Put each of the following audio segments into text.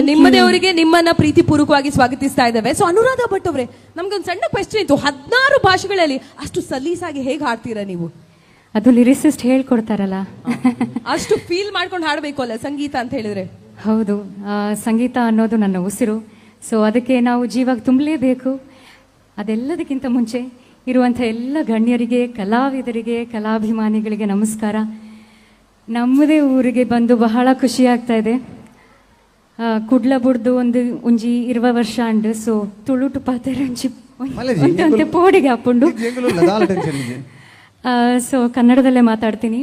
ನಿಮ್ಮದೇ ದೇವರಿಗೆ ನಿಮ್ಮನ್ನ ಪ್ರೀತಿ ಪೂರ್ವಕವಾಗಿ ಸ್ವಾಗತಿಸ್ತಾ ಇದ್ದಾವೆ. ಸೊ ಅನುರಾಧ ಭಟ್ ಅವರೇ ನಮ್ಗೊಂದು ಸಣ್ಣ ಕ್ವೆಶ್ಚನ್ ಇತ್ತು. ಹದಿನಾರು ಭಾಷೆಗಳಲ್ಲಿ ಅಷ್ಟು ಸಲೀಸಾಗಿ ಹೇಗೆ ಹಾಡ್ತೀರಾ ನೀವು? ಅದು ಲಿರಿಸಿಸ್ಟ್ ಹೇಳ್ಕೊಡ್ತಾರಲ್ಲ. ಅಷ್ಟು ಫೀಲ್ ಮಾಡ್ಕೊಂಡು ಹಾಡಬೇಕು ಅಲ್ಲ ಸಂಗೀತ ಅಂತ ಹೇಳಿದ್ರೆ? ಹೌದು. ಆ, ಸಂಗೀತ ಅನ್ನೋದು ನನ್ನ ಉಸಿರು. ಸೊ ಅದಕ್ಕೆ ನಾವು ಜೀವಾಗ ತುಂಬಲೇಬೇಕು. ಅದೆಲ್ಲದಕ್ಕಿಂತ ಮುಂಚೆ ಇರುವಂಥ ಎಲ್ಲ ಗಣ್ಯರಿಗೆ ಕಲಾವಿದರಿಗೆ ಕಲಾಭಿಮಾನಿಗಳಿಗೆ ನಮಸ್ಕಾರ. ನಮ್ಮದೇ ಊರಿಗೆ ಬಂದು ಬಹಳ ಖುಷಿ ಆಗ್ತಾ ಇದೆ. ಕುಡ್ಲ ಬುಡ್ದು ಒಂದು ಒಂಜಿ ಇರುವ ವರ್ಷ ಅಂಡ್ ಸೊ ತುಳುಟು ಪಾತೆರ ಒಂಜಿ ಮಲ್ಲೇಜಿ, ಒಂತೆ ಒಂತೆ ಪೋಡಿಗೆ ಹಾಕೊಂಡು ಸೊ ಕನ್ನಡದಲ್ಲೇ ಮಾತಾಡ್ತೀನಿ.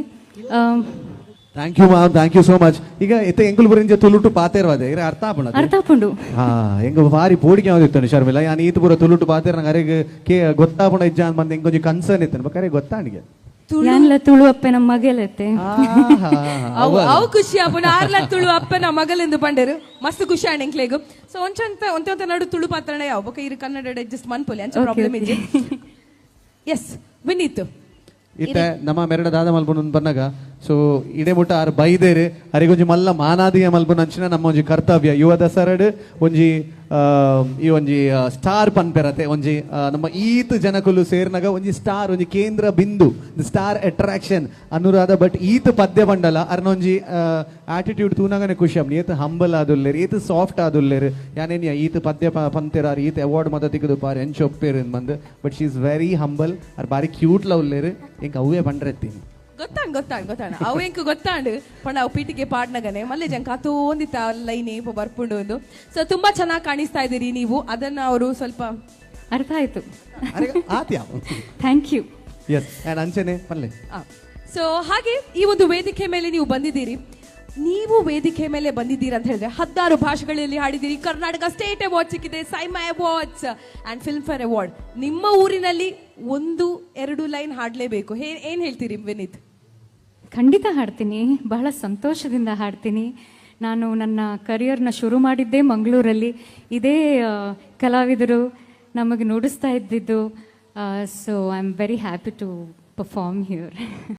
Thank you ma'am thank you so much ಈಗ ಇತ್ತ ಎಂಕುಲು ಬುರಿಂಜ ತುಳುಟು ಪಾತೇರ್ವಾದೆ ಇರ ಅರ್ಥ ಆಪಣ ಅರ್ಥ ಆಪುಂಡು. ಹಾ ಎಂಗ ಬಾರಿ ಪೋಡಿಗೆ ಯಾವ್ದಿತ್ತು ಶರ್ಮಿಲ. ಯಾನ್ ಈತ ಪೂರ ತುಳುಟು ಪಾತೇರ್ ನಂಗೆ ಅರೆಗೆ ಕೇ ಗೊತ್ತಾಪಣ ಇಜ್ಜ ಅಂತ ಬಂದು ಎಂಕೊಂಜಿ ಕನ್ಸರ್ನ್ ಇತ್ತು ಬೇಕಾರೆ ಗೊತ್ತಾ ನನಗೆ ಯಾನ್ಲ ತುಳು ಅಪ್ಪನ ನಮ್ಮ ಮಗಲತ್ತೆ ಅವು ಅವು ಖುಷಿ. ಅಪ್ಪನ ಆರ್ಲ ತುಳು ಅಪ್ಪನ ಮಗಲೆಂದು ಬಂಡರು ಮಸ್ತ್ ಖುಷಿ ಆಣೆಂಕ್ಲೇಗು ಸೊ ಒಂಚಂತ ಒಂತೆ ನಡು ತುಳು ಪಾತ್ರಣ ಯಾವ? ಬೊಕ ಇರು ಕನ್ನಡ ಅಡ್ಜಸ್ಟ್ ಮನ್ಪೊಲಿ ಅಂಚ ಪ್ರಾಬ್ಲಮ್ ಇಜ್ಜಿ. ಎಸ್ ವಿನೀತ್. ಇತ್ತೆ ನಮ್ಮ ಮೆರಡ ದಾದ ಮಲ್ಪುನ ಬಂದಾಗ ಸೊ ಇದೆ ಮುಟ್ಟ ಆರ್ ಬೈದೇರು. ಒಂಜಿ ಮಲ್ಲ ಮಾನಾದಿಯ ಮಲ್ಪುನ ಅಂಚಿನ ನಮ್ಮ ಒಂಜಿ ಕರ್ತವ್ಯ. ಯುವದ ದಸರಡ್, ಒಂಜಿ ಈ ಒಂಜಿ ಸ್ಟಾರ್ ಪನ್ಪೆರತೆ. ಒಂಜಿ ನಮ್ಮ ಈತ್ ಜನಕುಲು ಸೇರ್ನಾಗ ಒಂಜಿ ಸ್ಟಾರ್, ಒಂಜಿ ಕೇಂದ್ರ ಬಿಂದು. Star attraction. ಅನುರಾಧ ಬಟ್ ಈತ್ ಪದ್ಯ ಬಂಡಲ. ಅರ್ನ ಒಂಜಿ ಆಟಿಟ್ಯೂಡ್ ತೂನಾಗನೆ ಖುಷಿ ಅಮ್ನಿ ಏತ್ ಹಂಬಲ್ ಆದುಲ್ಲೇರಿ, ಏತ್ ಸಾಫ್ಟ್ ಆದುಲ್ಲೇರಿ. ಯಾನೇನ್ ಈತ್ ಪದ್ಯ ಪ- ಪಂತೆರಾರ್, ಈತ್ ಅವಾರ್ಡ್ ಮತ ತೆಗೆದು ಪಾರ್ ಎಂಚ್ ಮಂದ್ ಬಂದು. But she is very humble. ಅರ್ ಬಾರಿ ಕ್ಯೂಟ್ ಲವ್ಲೇರಿ. ಎಂಕ್ ಅವೇ ಬಂಡ್ರೆತ್ತೀನಿ ಗೊತ್ತಾಂಡ್ ಗೊತ್ತಾಂಡ್ ಗೊತ್ತಾಂಡ್ ಅವು ಎಂಕು ಗೊತ್ತಾಂಡ್. ಪಂಡ ಅವು ಪೀಟಿಗೆ ಪಾಡ್ನಗನೆ. ಮಲ್ಲೆ ಜಂಕ ತೋಂದಿತ್ತ ಲೈನ್ ಏಪ ಬರ್ಪುಂಡು ಒಂದು. ಸೊ ತುಂಬಾ ಚೆನ್ನಾಗಿ ಕಾಣಿಸ್ತಾ ಇದ್ದೀರಿ ನೀವು. ಅದನ್ನ ಅವರು ಸ್ವಲ್ಪ ಅರ್ಥ ಆಯ್ತು. ಥ್ಯಾಂಕ್ ಯು ಎಸ್ ಆ್ಯಂಡ್ ಅಂಚನೆ ಸೊ ಹಾಗೆ ಈ ಒಂದು ವೇದಿಕೆ ಮೇಲೆ ನೀವು ಬಂದಿದ್ದೀರಿ. ನೀವು ವೇದಿಕೆ ಮೇಲೆ ಬಂದಿದ್ದೀರಿ ಅಂತ ಹೇಳಿದ್ರೆ ಹತ್ತಾರು ಭಾಷೆಗಳಲ್ಲಿ ಹಾಡಿದ್ದೀರಿ. ಕರ್ನಾಟಕ ಸ್ಟೇಟ್ ಅವಾರ್ಡ್ ಸಿಕ್ಕಿದೆ. SIIMA awards and Filmfare award ನಿಮ್ಮ ಊರಿನಲ್ಲಿ ಒಂದು ಎರಡು ಲೈನ್ ಹಾಡಲೇಬೇಕು. ಏನ್ ಹೇಳ್ತೀರಿ ವಿನೀತ್? ಖಂಡಿತ ಹಾಡ್ತೀನಿ. ಬಹಳ ಸಂತೋಷದಿಂದ ಹಾಡ್ತೀನಿ. ನಾನು ನನ್ನ ಕರಿಯರ್ನ ಶುರು ಮಾಡಿದ್ದೇ ಮಂಗಳೂರಲ್ಲಿ. ಇದೇ ಕಲಾವಿದರು ನಮಗೆ ನುಡಿಸ್ತಾ ಇದ್ದಿದ್ದು. So I am very happy to perform here